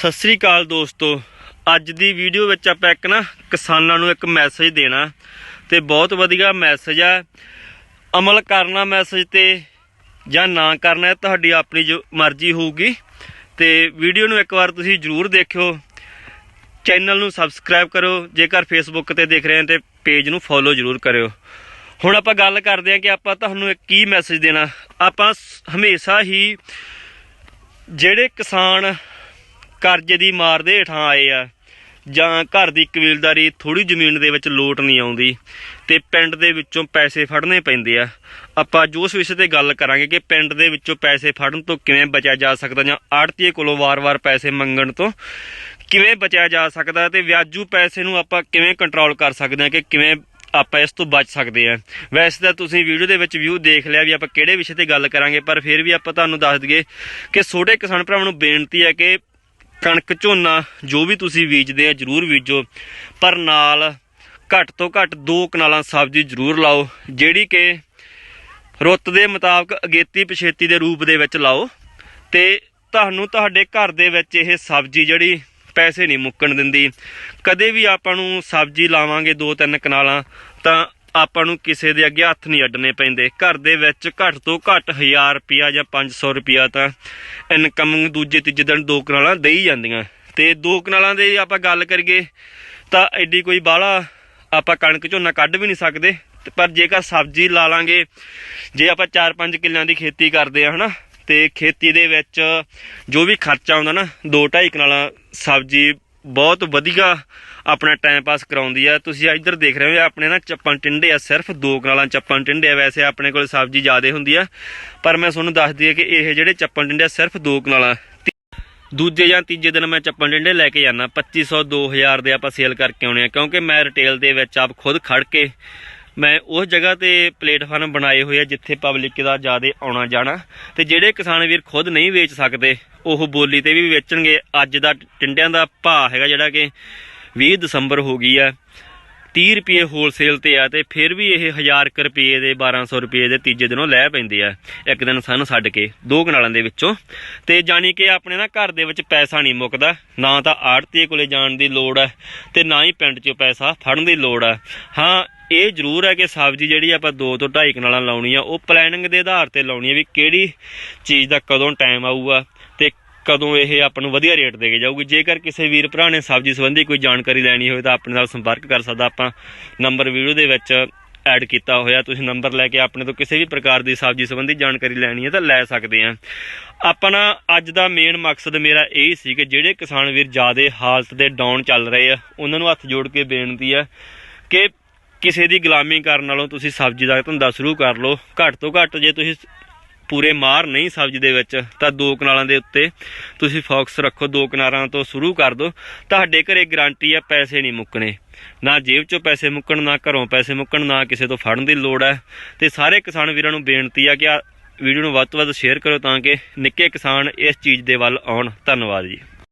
ਸਤਿ ਸ੍ਰੀ ਅਕਾਲ ਦੋਸਤੋ। ਅੱਜ ਦੀ ਵੀਡੀਓ ਵਿੱਚ ਆਪਾਂ ਇੱਕ ਨਾ ਕਿਸਾਨਾਂ ਨੂੰ ਇੱਕ ਮੈਸੇਜ ਦੇਣਾ। ਤੇ ਬਹੁਤ ਵਧੀਆ ਮੈਸੇਜ ਆ। ਅਮਲ ਕਰਨਾ ਮੈਸੇਜ ਤੇ ਜਾਂ ਨਾ ਕਰਨਾ ਤੁਹਾਡੀ ਆਪਣੀ ਜੋ ਮਰਜ਼ੀ ਹੋਊਗੀ। ਤੇ ਵੀਡੀਓ ਨੂੰ ਇੱਕ ਵਾਰ ਤੁਸੀਂ ਜਰੂਰ ਦੇਖਿਓ। ਚੈਨਲ ਨੂੰ ਸਬਸਕ੍ਰਾਈਬ ਕਰੋ ਜੇਕਰ ਫੇਸਬੁੱਕ ਤੇ ਦੇਖ ਰਹੇ ਹੋ ਤੇ ਪੇਜ ਨੂੰ ਫੋਲੋ ਜਰੂਰ ਕਰਿਓ। ਹੁਣ ਆਪਾਂ ਗੱਲ ਕਰਦੇ ਹਾਂ ਕਿ ਆਪਾਂ ਤੁਹਾਨੂੰ ਇੱਕ ਕੀ ਮੈਸੇਜ ਦੇਣਾ। ਆਪਾਂ ਸ- ਹਮੇਸ਼ਾ ਹੀ ਜਿਹੜੇ ਕਿਸਾਨ ਕਰਜ਼ੇ ਦੀ ਮਾਰ ਦੇ ਹੇਠਾਂ ਆਏ ਆ। ਜਾਂ ਘਰ ਦੀ ਕਬੀਲਦਾਰੀ ਥੋੜੀ ਜ਼ਮੀਨ ਦੇ ਵਿੱਚ ਲੋਟ ਨਹੀਂ ਆਉਂਦੀ ਤੇ ਪਿੰਡ ਦੇ ਵਿੱਚੋਂ ਪੈਸੇ ਫੜਨੇ ਪੈਂਦੇ ਆ। ਆਪਾਂ ਜੋ ਉਸ ਵਿਸ਼ੇ ਤੇ ਗੱਲ ਕਰਾਂਗੇ ਕਿ ਪਿੰਡ ਦੇ ਵਿੱਚੋਂ ਪੈਸੇ ਫੜਨ ਤੋਂ ਕਿਵੇਂ ਬਚਿਆ ਜਾ ਸਕਦਾ ਜਾਂ ਆੜਤੀਏ ਕੋਲੋਂ ਵਾਰ-ਵਾਰ ਪੈਸੇ ਮੰਗਣ ਤੋਂ ਕਿਵੇਂ ਬਚਿਆ ਜਾ ਸਕਦਾ ਤੇ ਵਿਆਜੂ ਪੈਸੇ ਨੂੰ ਆਪਾਂ ਕਿਵੇਂ ਕੰਟਰੋਲ ਕਰ ਸਕਦੇ ਹਾਂ ਕਿ ਕਿਵੇਂ ਆਪਾਂ ਇਸ ਤੋਂ ਬਚ ਸਕਦੇ ਹਾਂ। ਵੈਸੇ ਤਾਂ ਤੁਸੀਂ ਵੀਡੀਓ ਦੇ ਵਿੱਚ ਵਿਊ ਦੇਖ ਲਿਆ ਵੀ ਆਪਾਂ ਕਿਹੜੇ ਵਿਸ਼ੇ ਤੇ ਗੱਲ ਕਰਾਂਗੇ, ਪਰ ਫਿਰ ਵੀ ਆਪਾਂ ਤੁਹਾਨੂੰ ਦੱਸ ਦਈਏ ਕਿ ਛੋਟੇ ਕਿਸਾਨ ਭਰਾਵਾਂ ਨੂੰ ਬੇਨਤੀ ਹੈ ਕਿ ਕਣਕ ਝੋਨਾ ਜੋ ਵੀ ਤੁਸੀਂ ਬੀਜਦੇ ਆ ਜਰੂਰ ਬੀਜੋ। ਪਰ ਨਾਲ ਘੱਟ ਤੋਂ ਘੱਟ ਦੋ ਕਨਾਲਾਂ ਸਬਜ਼ੀ ਜਰੂਰ ਲਾਓ, ਜਿਹੜੀ ਕਿ ਰੁੱਤ ਦੇ ਮੁਤਾਬਕ ਅਗੇਤੀ ਪਛੇਤੀ ਦੇ ਰੂਪ ਦੇ ਵਿੱਚ ਲਾਓ ਤੇ ਤੁਹਾਨੂੰ ਤੁਹਾਡੇ ਘਰ ਦੇ ਵਿੱਚ ਇਹ ਸਬਜ਼ੀ ਜਿਹੜੀ ਪੈਸੇ ਨਹੀਂ ਮੁੱਕਣ ਦਿੰਦੀ। ਕਦੇ ਵੀ ਆਪਾਂ ਨੂੰ ਸਬਜ਼ੀ ਲਾਵਾਂਗੇ ਦੋ ਤਿੰਨ ਕਨਾਲਾਂ, ਤਾਂ ਆਪਾਂ ਨੂੰ ਕਿਸੇ ਦੇ ਅੱਗੇ ਹੱਥ ਨਹੀਂ ਅੱਡਣੇ ਪੈਂਦੇ। ਘਰ ਦੇ ਵਿੱਚ ਘੱਟ ਤੋਂ ਘੱਟ 1000 ਰੁਪਿਆ ਜਾਂ 500 ਰੁਪਿਆ ਤਾਂ ਇਨਕਮ ਦੂਜੇ ਤੀਜੇ ਦਿਨ ਦੋ ਕਨਾਲਾਂ ਦੇਈ ਜਾਂਦੀਆਂ। ਤੇ ਦੋ ਕਨਾਲਾਂ ਦੇ ਆਪਾਂ ਗੱਲ ਕਰੀਏ ਤਾਂ ਐਡੀ ਕੋਈ ਬਾਹਲਾ ਆਪਾਂ ਕਣਕ ਝੋਨਾ ਕੱਢ ਵੀ ਨਹੀਂ ਸਕਦੇ। ਤੇ ਪਰ ਜੇਕਰ ਸਬਜ਼ੀ ਲਾ ਲਾਂਗੇ, ਜੇ ਆਪਾਂ 4-5 ਕਿੱਲਿਆਂ ਦੀ ਖੇਤੀ ਕਰਦੇ ਆ ਹਨਾ, ਤੇ ਖੇਤੀ ਦੇ ਵਿੱਚ ਜੋ ਵੀ ਖਰਚਾ ਆਉਂਦਾ ਨਾ 2-2.5 ਕਨਾਲਾਂ ਸਬਜ਼ੀ ਬਹੁਤ ਵਧੀਆ ਆਪਣਾ ਟਾਈਮ ਪਾਸ ਕਰਾਉਂਦੀ ਆ। ਤੁਸੀਂ ਇੱਧਰ ਦੇਖ ਰਹੇ ਹੋ ਆਪਣੇ ਨਾ ਚੱਪਣ ਟਿੰਡੇ ਆ, ਸਿਰਫ ਦੋ ਕਨਾਲਾਂ ਚੱਪਣ ਟਿੰਡੇ ਆ। ਵੈਸੇ ਆਪਣੇ ਕੋਲ ਸਬਜ਼ੀ ਜ਼ਿਆਦੇ ਹੁੰਦੀ ਆ, ਪਰ ਮੈਂ ਤੁਹਾਨੂੰ ਦੱਸ ਦਈਏ ਕਿ ਇਹ ਜਿਹੜੇ ਚੱਪਣ ਟਿੰਡੇ ਆ, ਸਿਰਫ ਦੋ ਕਨਾਲਾਂ ਦੂਜੇ ਜਾਂ ਤੀਜੇ ਦਿਨ ਮੈਂ ਚੱਪਲ ਡੰਡੇ ਲੈ ਕੇ ਜਾਣਾ 2500 2000 ਦੇ ਆਪਾਂ ਸੇਲ ਕਰਕੇ ਆਉਣੇ ਆ, ਕਿਉਂਕਿ ਮੈਂ ਰਿਟੇਲ ਦੇ ਵਿੱਚ ਆਪ ਖੁਦ ਖੜ ਕੇ ਮੈਂ ਉਸ ਜਗ੍ਹਾ ਤੇ ਪਲੇਟਫਾਰਮ ਬਣਾਏ ਹੋਏ ਆ ਜਿੱਥੇ ਪਬਲਿਕ ਦਾ ਜ਼ਿਆਦਾ ਆਉਣਾ ਜਾਣਾ ਤੇ ਜਿਹੜੇ ਕਿਸਾਨ ਵੀਰ ਖੁਦ ਨਹੀਂ ਵੇਚ ਸਕਦੇ, ਉਹ ਬੋਲੀ ਤੇ ਵੀ ਵੇਚਣਗੇ। ਅੱਜ ਦਾ ਟਿੰਡਿਆਂ ਦਾ ਭਾਅ ਹੈਗਾ ਜਿਹੜਾ ਕਿ 20 ਦਸੰਬਰ ਹੋ ਗਈ ਆ। 30 ਰੁਪਏ ਹੋਲਸੇਲ ਤੇ ਆ ਤੇ ਫਿਰ ਵੀ ਇਹ 1000 ਕੁ ਰੁਪਏ ਦੇ 1200 ਰੁਪਏ ਦੇ ਤੀਜੇ ਦਿਨੋਂ ਲੈ ਪੈਂਦੇ ਆ। ਇੱਕ ਦਿਨ ਸਾਨੂੰ ਛੱਡ ਕੇ ਦੋ ਕਨਾਲਾਂ ਦੇ ਵਿੱਚੋਂ। ਤੇ ਜਾਣੀ ਕਿ ਆਪਣੇ ਨਾ ਘਰ ਦੇ ਵਿੱਚ ਪੈਸਾ ਨਹੀਂ ਮੁੱਕਦਾ। ਨਾ ਤਾਂ ਆੜਤੀ ਕੋਲੇ ਜਾਣ ਦੀ ਲੋੜ ਹੈ ਤੇ ਨਾ ਹੀ ਪਿੰਡ 'ਚੋਂ ਪੈਸਾ ਫੜਨ ਦੀ ਲੋੜ ਹੈ ਹਾਂ, ਇਹ ਜ਼ਰੂਰ ਹੈ ਕਿ ਸਬਜ਼ੀ ਜਿਹੜੀ ਆਪਾਂ ਦੋ ਤੋਂ ਢਾਈ ਕਨਾਲਾਂ ਲਾਉਣੀ ਆ, ਉਹ ਪਲੈਨਿੰਗ ਦੇ ਆਧਾਰ ਤੇ ਲਾਉਣੀ ਹੈ ਵੀ ਕਿਹੜੀ ਚੀਜ਼ ਦਾ ਕਦੋਂ ਟਾਈਮ ਆਊਗਾ। ਕਦੋਂ ਇਹ ਆਪਾਂ ਨੂੰ ਵਧੀਆ ਰੇਟ ਦੇ ਕੇ ਜਾਊਗੀ? ਜੇਕਰ ਕਿਸੇ ਵੀਰ ਭਰਾ ਨੇ ਸਬਜ਼ੀ ਸੰਬੰਧੀ ਕੋਈ ਜਾਣਕਾਰੀ ਲੈਣੀ ਹੋਵੇ ਤਾਂ ਆਪਣੇ ਨਾਲ ਸੰਪਰਕ ਕਰ ਸਕਦਾ। ਆਪਾਂ ਨੰਬਰ ਵੀਡੀਓ ਦੇ ਵਿੱਚ ਐਡ ਕੀਤਾ ਹੋਇਆ। ਤੁਸੀਂ ਨੰਬਰ ਲੈ ਕੇ ਆਪਣੇ ਤੋਂ ਕਿਸੇ ਵੀ ਪ੍ਰਕਾਰ ਦੀ ਸਬਜ਼ੀ ਸੰਬੰਧੀ ਜਾਣਕਾਰੀ ਲੈਣੀ ਹੈ ਤਾਂ ਲੈ ਸਕਦੇ ਆ ਆਪਣਾ ਅੱਜ ਦਾ ਮੇਨ ਮਕਸਦ ਮੇਰਾ ਇਹ ਸੀ ਕਿ ਜਿਹੜੇ ਕਿਸਾਨ ਵੀਰ ਜਿਆਦੇ ਹਾਲਤ ਦੇ ਡਾਊਨ ਚੱਲ ਰਹੇ ਆ, ਉਹਨਾਂ ਨੂੰ ਹੱਥ ਜੋੜ ਕੇ ਬੇਨਤੀ ਆ ਕਿ ਕਿਸੇ ਦੀ ਗੁਲਾਮੀ ਕਰਨ ਨਾਲੋਂ ਤੁਸੀਂ ਸਬਜ਼ੀ ਦਾ ਧੰਦਾ ਸ਼ੁਰੂ ਕਰ ਲਓ। ਘੱਟ ਤੋਂ ਘੱਟ ਜੇ ਤੁਸੀਂ ਪੂਰੇ ਮਾਰ ਨਹੀਂ ਸਬਜ਼ੀ ਦੇ ਵਿੱਚ, ਤਾਂ ਦੋ ਕਨਾਲਾਂ ਦੇ ਉੱਤੇ ਤੁਸੀਂ ਫੋਕਸ ਰੱਖੋ, ਦੋ ਕਿਨਾਰਾਂ ਤੋਂ ਸ਼ੁਰੂ ਕਰ ਦਿਓ। ਤੁਹਾਡੇ ਘਰੇ ਗਾਰੰਟੀ ਆ, ਪੈਸੇ ਨਹੀਂ ਮੁੱਕਣੇ। ਨਾ ਜੇਬ ਚੋਂ ਪੈਸੇ ਮੁੱਕਣ, ਨਾ ਘਰੋਂ ਪੈਸੇ ਮੁੱਕਣ, ਨਾ ਕਿਸੇ ਤੋਂ ਫੜਨ ਦੀ ਲੋੜ ਹੈ। ਤੇ ਸਾਰੇ ਕਿਸਾਨ ਵੀਰਾਂ ਨੂੰ ਬੇਨਤੀ ਆ ਕਿ ਆ ਵੀਡੀਓ ਨੂੰ ਵੱਧ ਤੋਂ ਵੱਧ ਸ਼ੇਅਰ ਕਰੋ ਤਾਂ ਕਿ ਨਿੱਕੇ ਕਿਸਾਨ ਇਸ ਚੀਜ਼ ਦੇ ਵੱਲ ਆਉਣ। ਧੰਨਵਾਦ ਜੀ।